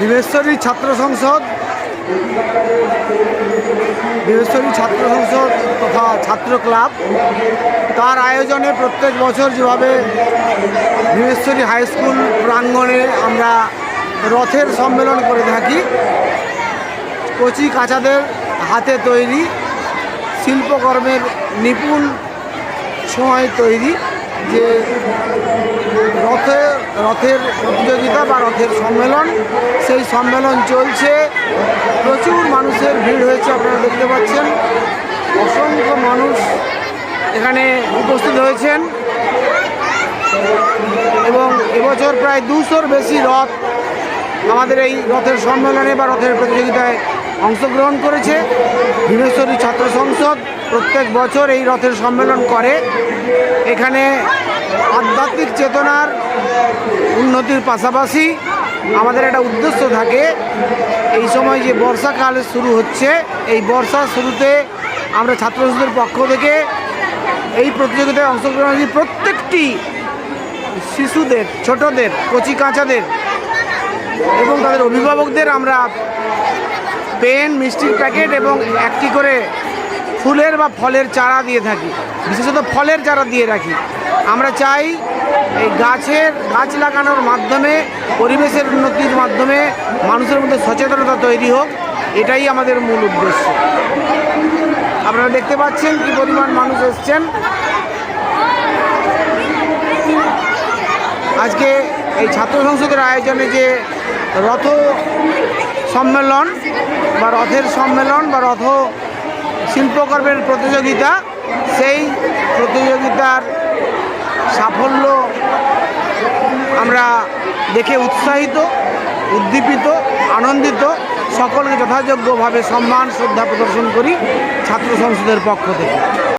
বিবেশ্বরী ছাত্র সংসদ, বিবেশ্বরী ছাত্র সংসদ তথা ছাত্র ক্লাব, তার আয়োজনে প্রত্যেক বছর যেভাবে বিবেশ্বরী হাই স্কুল প্রাঙ্গণে আমরা রথের সম্মেলন করে থাকি, কচি কাঁচাদের হাতে তৈরি, শিল্পকর্মের নিপুণ সময় তৈরি। যে রথে, রথের প্রতিযোগিতা বা রথের সম্মেলন, সেই সম্মেলন চলছে। প্রচুর মানুষের ভিড় হয়েছে, আপনারা দেখতে পাচ্ছেন। অসংখ্য মানুষ এখানে উপস্থিত হয়েছেন। এবং এবছর প্রায় দুশোর বেশি রথ আমাদের এই রথের সম্মেলনে বা রথের প্রতিযোগিতায় অংশগ্রহণ করেছে। ভীমেশ্বরী ছাত্র সংসদ প্রত্যেক বছর এই রথের সম্মেলন করে। এখানে আধ্যাত্মিক চেতনার উন্নতির পাশাপাশি আমাদের একটা উদ্দেশ্য থাকে। এই সময় যে বর্ষাকাল শুরু হচ্ছে, এই বর্ষার শুরুতে আমরা ছাত্র সংসদের পক্ষ থেকে এই প্রতিযোগিতায় অংশগ্রহণকারী প্রত্যেকটি শিশুদের, ছোটদের, কচি কাঁচাদের এবং তাদের অভিভাবকদের আমরা পেন, মিষ্টির প্যাকেট এবং একটি করে ফুলের বা ফলের চারা দিয়ে থাকি। বিশেষত ফলের চারা দিয়ে রাখি। আমরা চাই এই গাছের, গাছ লাগানোর মাধ্যমে, পরিবেশের উন্নতির মাধ্যমে মানুষের মধ্যে সচেতনতা তৈরি হোক। এটাই আমাদের মূল উদ্দেশ্য। আপনারা দেখতে পাচ্ছেন কি পরিমাণ মানুষ এসছেন। আজকে এই ছাত্র সংসদের আয়োজনে যে রথ সম্মেলন বা রথের সম্মেলন বা রথ শিল্পকর্মের প্রতিযোগিতা, সেই প্রতিযোগিতার সাফল্য আমরা দেখে উৎসাহিত, উদ্দীপিত, আনন্দিত, সকলকে যথাযোগ্যভাবে সম্মান, শ্রদ্ধা প্রদর্শন করি ছাত্র সংসদের পক্ষ থেকে।